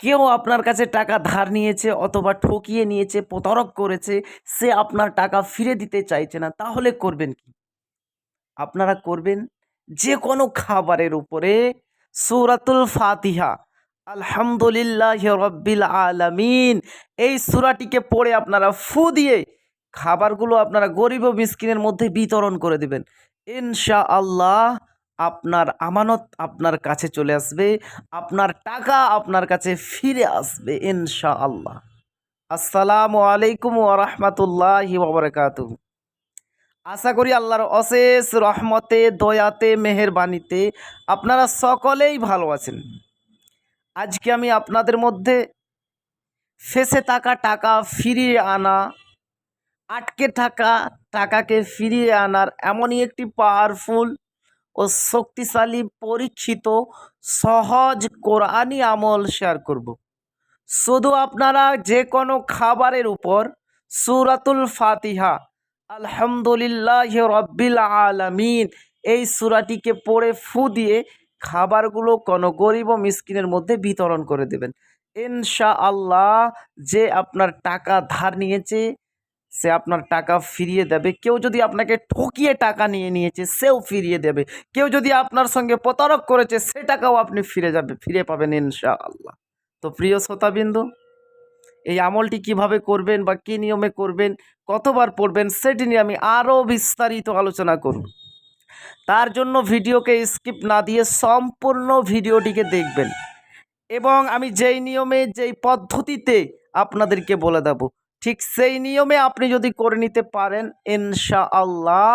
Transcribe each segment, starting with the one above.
কেউ আপনার কাছে টাকা ধার নিয়েছে অথবা ঠকিয়ে নিয়েছে, প্রতারক করেছে, সে আপনার টাকা ফিরে দিতে চাইছে না, তাহলে করবেন কি? আপনারা করবেন যে কোনো খাবারের উপরে। সূরাতুল ফাতিহা, আলহামদুলিল্লাহ রব্বিল আলামিন। এই সূরাটিকে পড়ে আপনারা ফু দিয়ে খাবারগুলো আপনারা গরিব ও মিসকিনের মধ্যে বিতরণ করে দেবেন। ইনশা আল্লাহ আপনার আমানত আপনার কাছে চলে আসবে, আপনার টাকা আপনার কাছে ফিরে আসবে ইনশা আল্লাহ আসসালামু আলাইকুম ওরহমতুল্লাহি ওবরাকাতু আশা করি আল্লাহর অশেষ রহমতে, দয়াতে, মেহেরবানিতে আপনারা সকলেই ভালো আছেন। আজকে আমি আপনাদের মধ্যে ফেসে থাকা টাকা ফিরিয়ে আনা, আটকে থাকা টাকাকে ফিরিয়ে আনার এমনই একটি পাওয়ারফুল ও শক্তিশালী, পরীক্ষিত, সহজ কোরআনি আমল শেয়ার করব। শুধু আপনারা যে কোনো খাবারের উপর সুরাতুল ফাতিহা, আলহামদুলিল্লাহ রব্বিল আলামিন, এই সুরাটিকে পড়ে ফু দিয়ে খাবারগুলো কোনো গরিব ও মিসকিনের মধ্যে বিতরণ করে দেবেন। ইনশা আল্লাহ যে আপনার টাকা ধার নিয়েছে সে আপনার টাকা ফিরিয়ে দেবে। কেউ যদি আপনাকে ঠকিয়ে টাকা নিয়ে নিয়েছে, সেও ফিরিয়ে দেবে। কেউ যদি আপনার সঙ্গে প্রতারক করেছে, সে টাকাও আপনি ফিরে যাবে, ফিরে পাবেন ইনশা আল্লাহ তো প্রিয় শ্রোতাবিন্দু, এই আমলটি কীভাবে করবেন বা কী নিয়মে করবেন, কতবার পড়বেন, সেটি নিয়ে আমি আরও বিস্তারিত আলোচনা করব। তার জন্য ভিডিওকে স্কিপ না দিয়ে সম্পূর্ণ ভিডিওটিকে দেখবেন। এবং আমি যেই নিয়মে, যেই পদ্ধতিতে আপনাদেরকে বলে দেব ঠিক সেই নিয়মে আপনি যদি করে নিতে পারেন ইনশা আল্লাহ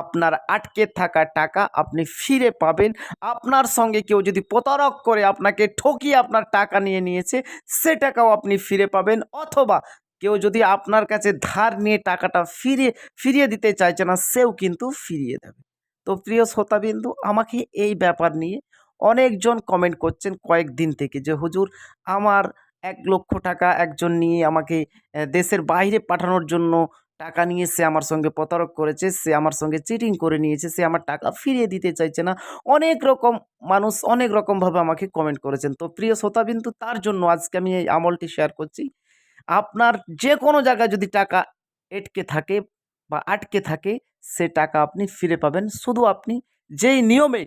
আপনার আটকে থাকা টাকা আপনি ফিরে পাবেন। আপনার সঙ্গে কেউ যদি প্রতারক করে আপনাকে ঠকিয়ে আপনার টাকা নিয়ে নিয়েছে, সে টাকাও আপনি ফিরে পাবেন। অথবা কেউ যদি আপনার কাছে ধার নিয়ে টাকাটা ফিরিয়ে ফিরিয়ে দিতে চাইছে না, সেও কিন্তু ফিরিয়ে দেবে। তো প্রিয় শ্রোতাবিন্দু, আমাকে এই ব্যাপার নিয়ে অনেকজন কমেন্ট করছেন কয়েকদিন থেকে যে, হুজুর, আমার এক লক্ষ টাকা একজন নিয়ে আমাকে দেশের বাইরে পাঠানোর জন্য টাকা নিয়ে সে আমার সঙ্গে প্রতারক করেছে, সে আমার সঙ্গে চিটিং করে নিয়েছে, সে আমার টাকা ফিরিয়ে দিতে চাইছে না। অনেক রকম মানুষ অনেক রকমভাবে আমাকে কমেন্ট করেছেন। তো প্রিয় শ্রোতা শ্রোতাবিন্দু, তার জন্য আজকে আমি এই আমলটি শেয়ার করছি। আপনার যে কোনো জায়গায় যদি টাকা এটকে থাকে বা আটকে থাকে, সে টাকা আপনি ফিরে পাবেন। শুধু আপনি যেই নিয়মে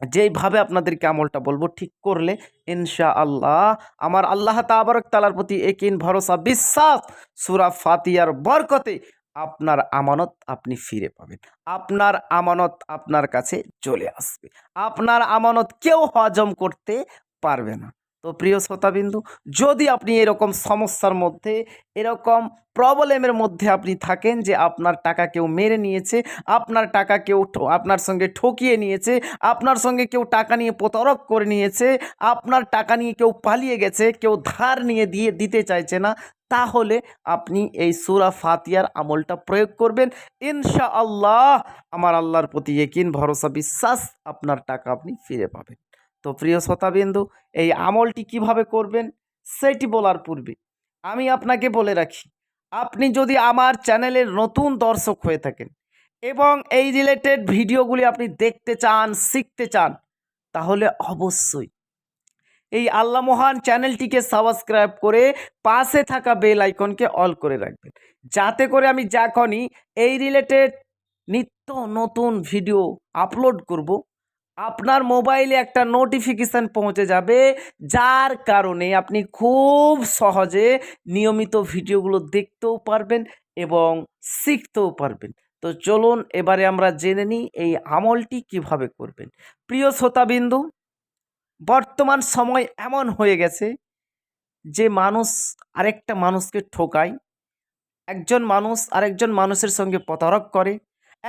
যেইভাবে আপনাদেরকে আমলটা বলব, ঠিক করলে ইনশা আল্লাহ আমার আল্লাহ তাবারক তালার প্রতি একিন ভরসা, বিশ্বাস, সুরা ফাতিয়ার বরকতে আপনার আমানত আপনি ফিরে পাবেন। আপনার আমানত আপনার কাছে চলে আসবে। আপনার আমানত কেউ হজম করতে পারবে না। তো প্রিয় শ্রোতাবিন্দু, যদি আপনি এরকম সমস্যার মধ্যে, এরকম প্রবলেমের মধ্যে আপনি থাকেন যে আপনার টাকা কেউ মেরে নিয়েছে, আপনার টাকা কেউ আপনার সঙ্গে ঠকিয়ে নিয়েছে, আপনার সঙ্গে কেউ টাকা নিয়ে প্রতারক করে নিয়েছে, আপনার টাকা নিয়ে কেউ পালিয়ে গেছে, কেউ ধার নিয়ে দিয়ে দিতে চাইছে না, তাহলে আপনি এই সুরা ফাতিয়ার আমলটা প্রয়োগ করবেন। ইনশা আল্লাহ আমার আল্লাহর প্রতি একিন ভরসা, বিশ্বাস, আপনার টাকা আপনি ফিরে পাবেন। তো প্রিয় শ্রোতাবিন্দু, এই আমলটি কীভাবে করবেন সেটি বলার পূর্বে আমি আপনাকে বলে রাখি, আপনি যদি আমার চ্যানেলের নতুন দর্শক হয়ে থাকেন এবং এই রিলেটেড ভিডিওগুলি আপনি দেখতে চান, শিখতে চান, তাহলে অবশ্যই এই আল্লাহ মহান চ্যানেলটিকে সাবস্ক্রাইব করে পাশে থাকা বেল আইকনকে অল করে রাখবেন। যাতে করে আমি যখনই এই রিলেটেড নিত্য নতুন ভিডিও আপলোড করব আপনার মোবাইলে একটা নোটিফিকেশান পৌঁছে যাবে, যার কারণে আপনি খুব সহজে নিয়মিত ভিডিওগুলো দেখতেও পারবেন এবং শিখতেও পারবেন। তো চলুন এবারে আমরা জেনে নিই এই আমলটি কীভাবে করবেন। প্রিয় শ্রোতাবিন্দু, বর্তমান সময় এমন হয়ে গেছে যে মানুষ আরেকটা মানুষকে ঠোকায়, একজন মানুষ আরেকজন মানুষের সঙ্গে প্রতারক করে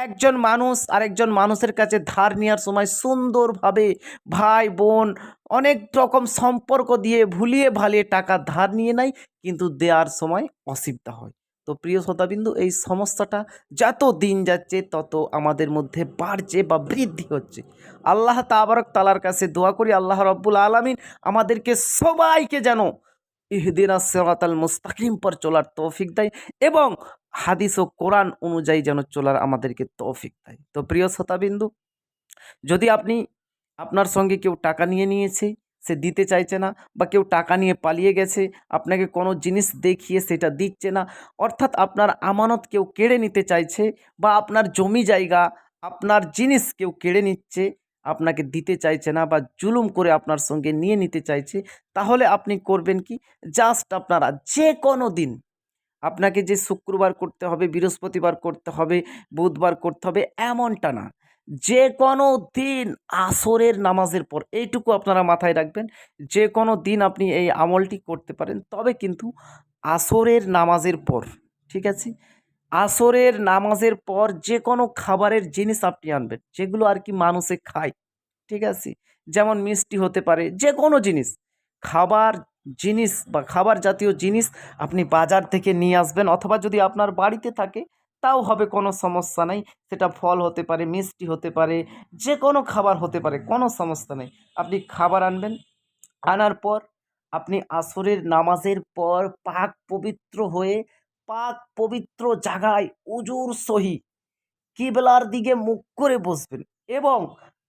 একজন মানুষ আরেকজন মানুষের কাছে ধার নেওয়ার সময় সুন্দরভাবে ভাই, বোন অনেক রকম সম্পর্ক দিয়ে ভুলিয়ে ভালিয়ে টাকা ধার নিয়ে নেয়, কিন্তু দেওয়ার সময় অসুবিধা হয়। তো প্রিয় শ্রোতাবিন্দু, এই সমস্যাটা যত দিন যাচ্ছে, তত আমাদের মধ্যে বাড়ছে বা বৃদ্ধি হচ্ছে। আল্লাহ তাবারক তালার কাছে দোয়া করি, আল্লাহ রব্বুল আলমিন আমাদেরকে সবাইকে যেন ইহদিনা সেরাতাল মুস্তাকিম পর চলার তৌফিক দেয় এবং হাদিস ও কোরআন অনুযায়ী যেন চলার আমাদেরকে তৌফিক দেয়। তো প্রিয় শ্রোতাবিন্দু, যদি আপনি আপনার সঙ্গে কেউ টাকা নিয়ে নিয়েছে, সে দিতে চাইছে না বা কেউ টাকা নিয়ে পালিয়ে গেছে, আপনাকে কোনো জিনিস দেখিয়ে সেটা দিচ্ছে না, অর্থাৎ আপনার আমানত কেউ কেড়ে নিতে চাইছে বা আপনার জমি জায়গা, আপনার জিনিস কেউ কেড়ে নিচ্ছে আপনাকে দিতে চাইছে না বা জুলুম করে আপনার সঙ্গে নিয়ে নিতে চাইছে, তাহলে আপনি করবেন কি? জাস্ট আপনারা যে কোনো দিন আপনাকে যে শুক্রবার করতে হবে, বৃহস্পতিবার করতে হবে, বুধবার করতে হবে, এমনটা না। যে কোনো দিন আসরের নামাজের পর এইটুকু আপনারা মাথায় রাখবেন যে কোনো দিন আপনি এই আমলটি করতে পারেন, তবে কিন্তু আসরের নামাজের পর, ঠিক আছে? আসরের নামাজের পর যে কোনো খাবারের জিনিস আপনি আনবেন, যেগুলো আর কি মানুষে খায়, ঠিক আছে? যেমন মিষ্টি হতে পারে যে কোনো জিনিস, খাবার জিনিস বা খাবার জাতীয় জিনিস আপনি বাজার থেকে নিয়ে আসবেন অথবা যদি আপনার বাড়িতে থাকে, তাও হবে কোনো সমস্যা নেই, সেটা ফল হতে পারে, মিষ্টি হতে পারে যে কোনো খাবার হতে পারে, কোনো সমস্যা নেই। আপনি খাবার আনবেন, আনার পর আপনি আসরের নামাজের পর পাক পবিত্র হয়ে পাক পবিত্র জায়গায় উজুর সহি। কিবলার দিকে মুখ করে বসবেন এবং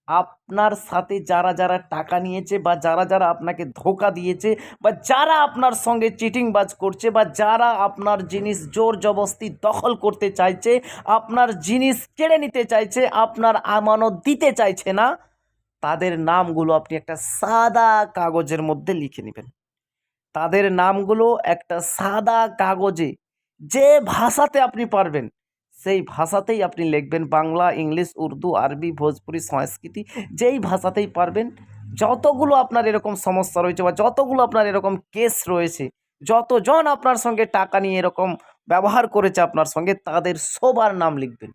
আপনার সাথে যারা যারা টাকা নিয়েছে বা যারা যারা আপনাকে ধোকা দিয়েছে বা যারা আপনার সঙ্গে চিটিংবাজ করছে বা যারা আপনার জিনিস জোর জবস্তি দখল করতে চাইছে, আপনার জিনিস কেড়ে নিতে চাইছে, আপনার আমানত দিতে চাইছে না, তাদের নামগুলো আপনি একটা সাদা কাগজের মধ্যে লিখে নেবেন। তাদের নামগুলো একটা সাদা কাগজে যে ভাষাতে আপনি পারবেন, সেই ভাষাতেই আপনি লিখবেন বাংলা, ইংলিশ, উর্দু, আরবি, ভোজপুরি, সংস্কৃতি, যেই ভাষাতেই পারবেন, যতগুলো আপনার এরকম সমস্যা রয়েছে বা যতগুলো আপনার এরকম কেস রয়েছে, যতজন আপনার সঙ্গে টাকা নিয়ে এরকম ব্যবহার করেছে আপনার সঙ্গে, তাদের সবার নাম লিখবেন।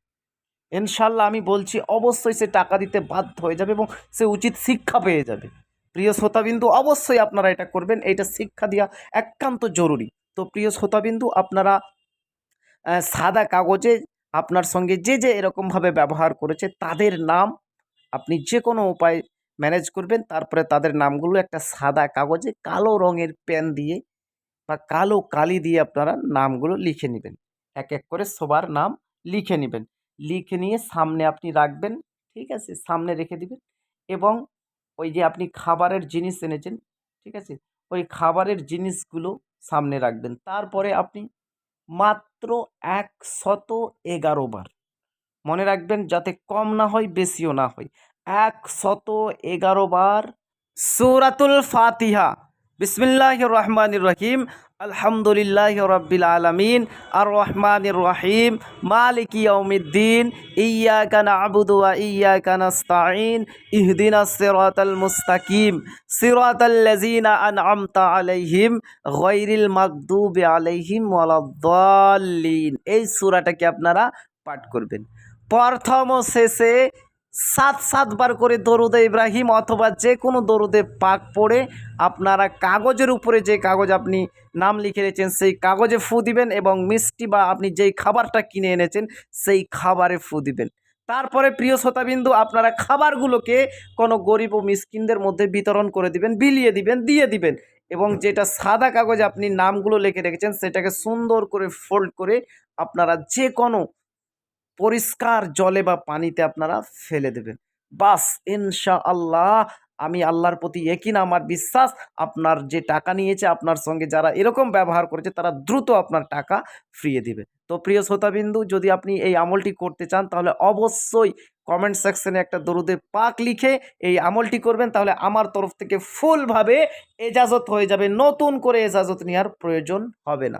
ইনশাল্লাহ আমি বলছি, অবশ্যই সে টাকা দিতে বাধ্য হয়ে যাবে এবং সে উচিত শিক্ষা পেয়ে যাবে। প্রিয় শ্রোতাবিন্দু, অবশ্যই আপনারা এটা করবেন এটা শিক্ষা দেওয়া একান্ত জরুরি। তো প্রিয় শ্রোতাবিন্দু, আপনারা সাদা কাগজে আপনার সঙ্গে যে যে এরকমভাবে ব্যবহার করেছে তাদের নাম আপনি যে কোনো উপায় ম্যানেজ করবেন। তারপরে তাদের নামগুলো একটা সাদা কাগজে কালো রঙের পেন দিয়ে বা কালো কালি দিয়ে আপনারা নামগুলো লিখে নেবেন। এক এক করে সবার নাম লিখে নেবেন। লিখে নিয়ে সামনে আপনি রাখবেন, ঠিক আছে? সামনে রেখে দিবেন এবং ওই যে আপনি খাবারের জিনিস এনেছেন, ঠিক আছে? ওই খাবারের জিনিসগুলো সামনে রাখবেন। তারপরে আপনি মাত্র একশত এগারো বার। মনে রাখবেন, যাতে কম না হয়, বেশিও না হয়। এক শত এগারো বার সুরাতুল ফাতিহা। বিসমিল্লাহ রহমান রহিম। আলহামদুলিল্লাহ রব্বিল আলমিন আর রহমান রহিম মালিক ইয়ৌমিদ্দিন ইয়াকা নাবুদু ওয়া ইয়াকা নাস্তাঈন, ইহদিনা সিরাতাল মুস্তাকিম, সিরাতাল লাযিনা আনআমতা আলাইহিম গায়রিল মাগদুবি আলাইহিম ওয়ালাদ-দাল্লিন এই সূরাটাকে আপনারা পাঠ করবেন। প্রথম শেষে সাত সাতবার করে দরুদে ইব্রাহিম অথবা যে কোনো দরুদে পাক পড়ে আপনারা কাগজের উপরে যে কাগজ আপনি নাম লিখে রেখেছেন, সেই কাগজে ফু দিবেন এবং মিষ্টি বা আপনি যেই খাবারটা কিনে এনেছেন, সেই খাবারে ফু দিবেন। তারপরে প্রিয় শ্রোতাবিন্দু, আপনারা খাবারগুলোকে কোনো গরিব ও মিসকিনদের মধ্যে বিতরণ করে দিবেন, বিলিয়ে দিবেন, দিয়ে দিবেন এবং যেটা সাদা কাগজে আপনি নামগুলো লিখে রেখেছেন, সেটাকে সুন্দর করে ফোল্ড করে আপনারা যে কোনো পরিষ্কার জলে বা পানিতে আপনারা ফেলে দেবেন। বাস ইনশা আল্লাহ আমি আল্লাহর প্রতি একিন আমার বিশ্বাস, আপনার যে টাকা নিয়েছে আপনার সঙ্গে যারা এরকম ব্যবহার করেছে তারা দ্রুত আপনার টাকা ফিরিয়ে দিবে। তো প্রিয় শ্রোতাবিন্দু, যদি আপনি এই আমলটি করতে চান তাহলে অবশ্যই কমেন্ট সেকশনে একটা দরুদে পাক লিখে এই আমলটি করবেন, তাহলে আমার তরফ থেকে ফুলভাবে এজাজত হয়ে যাবে। নতুন করে এজাজত নেওয়ার প্রয়োজন হবে না।